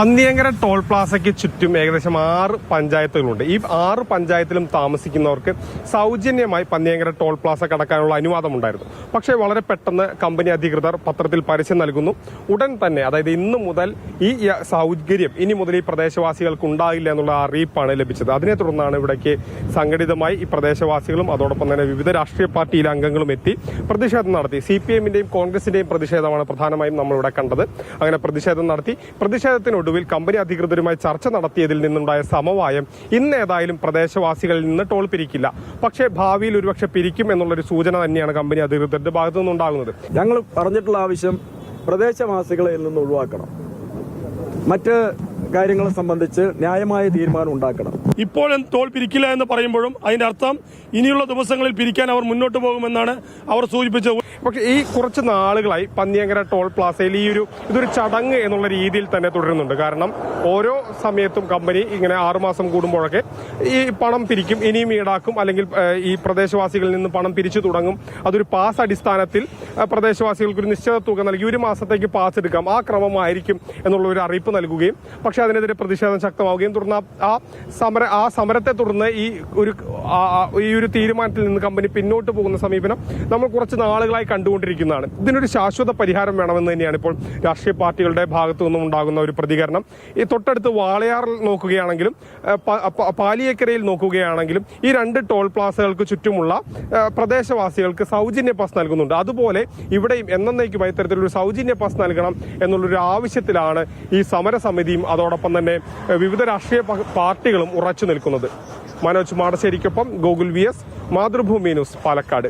Panniyankara toll പ്ലാസയ്ക്ക് ചുറ്റും ഏകദേശം ആറ് പഞ്ചായത്തുകളുണ്ട്. ഈ ആറ് പഞ്ചായത്തിലും താമസിക്കുന്നവർക്ക് സൗജന്യമായി പന്നിയങ്കര ടോൾ പ്ലാസ കടക്കാനുള്ള അനുവാദമുണ്ടായിരുന്നു. പക്ഷേ വളരെ പെട്ടെന്ന് കമ്പനി അധികൃതർ പത്രത്തിൽ പരസ്യം നൽകുന്നു. ഉടൻ തന്നെ അതായത് ഇന്ന് മുതൽ ഈ സൗകര്യം ഇനി മുതൽ ഈ പ്രദേശവാസികൾക്ക് ഉണ്ടാകില്ല എന്നുള്ള അറിയിപ്പാണ് ലഭിച്ചത്. അതിനെ തുടർന്നാണ് ഇവിടേക്ക് സംഘടിതമായി ഈ പ്രദേശവാസികളും അതോടൊപ്പം തന്നെ വിവിധ രാഷ്ട്രീയ പാർട്ടിയിലെ അംഗങ്ങളും എത്തി പ്രതിഷേധം നടത്തി. സി പി എമ്മിന്റെയും കോൺഗ്രസിന്റെയും പ്രതിഷേധമാണ് പ്രധാനമായും നമ്മളിവിടെ കണ്ടത്. അങ്ങനെ പ്രതിഷേധം നടത്തി. പ്രതിഷേധത്തിനൊടുവിൽ കമ്പനി അധികൃതരുമായി ചർച്ച നടത്തിയതിൽ നിന്നുണ്ടായ സമവായം ഇന്ന് ഏതായാലും പ്രദേശവാസികളിൽ നിന്ന് ടോൾ പിരിക്കില്ല. പക്ഷേ ഭാവിയിൽ ഒരുപക്ഷെ പിരിക്കും എന്നുള്ളൊരു സൂചന തന്നെയാണ് കമ്പനി അധികൃതരുടെ ഭാഗത്തു നിന്നുണ്ടാകുന്നത് ഞങ്ങൾ പറഞ്ഞിട്ടുള്ള ആവശ്യം പ്രദേശവാസികളിൽ നിന്ന് ഒഴിവാക്കണം. മറ്റ് കാര്യങ്ങളെ സംബന്ധിച്ച് ന്യായമായ തീരുമാനം ഉണ്ടാക്കണം. ഇപ്പോഴും ടോൾ പിരിക്കില്ല എന്ന് പറയുമ്പോഴും അതിന്റെ അർത്ഥം ഇനിയുള്ള ദിവസങ്ങളിൽ പിരിക്കാൻ അവർ മുന്നോട്ട് പോകുമെന്നാണ് അവർ സൂചിപ്പിച്ചത്. പക്ഷേ ഈ കുറച്ച് നാളുകളായി പന്നിയങ്കര ടോൾ പ്ലാസയിൽ ഈ ഒരു ഇതൊരു ചടങ്ങ് എന്നുള്ള രീതിയിൽ തന്നെ തുടരുന്നുണ്ട്. കാരണം ഓരോ സമയത്തും കമ്പനി ഇങ്ങനെ ആറുമാസം കൂടുമ്പോഴൊക്കെ ഈ പണം പിരിക്കും ഇനിയും ഈടാക്കും അല്ലെങ്കിൽ ഈ പ്രദേശവാസികളിൽ നിന്ന് പണം പിരിച്ചു തുടങ്ങും. അതൊരു പാസ് അടിസ്ഥാനത്തിൽ പ്രദേശവാസികൾക്ക് ഒരു നിശ്ചിത തുക നൽകി ഒരു മാസത്തേക്ക് പാസ് എടുക്കാം. ആ ക്രമമായിരിക്കും എന്നുള്ള ഒരു അറിയിപ്പ് നൽകുകയും പക്ഷെ അതിനെതിരെ പ്രതിഷേധം ശക്തമാവുകയും തുടർന്ന് ആ- സമര ആ സമരത്തെ തുടർന്ന് ഈ ഒരു ഈ ഒരു തീരുമാനത്തിൽ നിന്ന് കമ്പനി പിന്നോട്ട് പോകുന്ന സമീപനം നമ്മൾ കുറച്ച് നാളുകളായി കണ്ടുകൊണ്ടിരിക്കുന്നതാണ്. ഇതിനൊരു ശാശ്വത പരിഹാരം വേണമെന്ന് തന്നെയാണ് ഇപ്പോൾ രാഷ്ട്രീയ പാർട്ടികളുടെ ഭാഗത്തു നിന്നും ഉണ്ടാകുന്ന ഒരു പ്രതികരണം. ഈ തൊട്ടടുത്ത് വാളയാറിൽ നോക്കുകയാണെങ്കിലും പാലിയേക്കരയിൽ നോക്കുകയാണെങ്കിലും ഈ രണ്ട് ടോൾ പ്ലാസകൾക്ക് ചുറ്റുമുള്ള പ്രദേശവാസികൾക്ക് സൗജന്യ പാസ് നൽകുന്നുണ്ട്. അതുപോലെ ഇവിടെയും എന്നേക്കുമായി ഇത്തരത്തിലൊരു സൗജന്യ പാസ് നൽകണം എന്നുള്ളൊരു ആവശ്യത്തിലാണ് ഈ സമരസമിതിയും അതോടൊപ്പം തന്നെ വിവിധ രാഷ്ട്രീയ പാർട്ടികളും ഉറച്ചു നിൽക്കുന്നത്. Manoj മാടശ്ശേരിക്കൊപ്പം Gokul V S Mathrubhumi news Palakkad.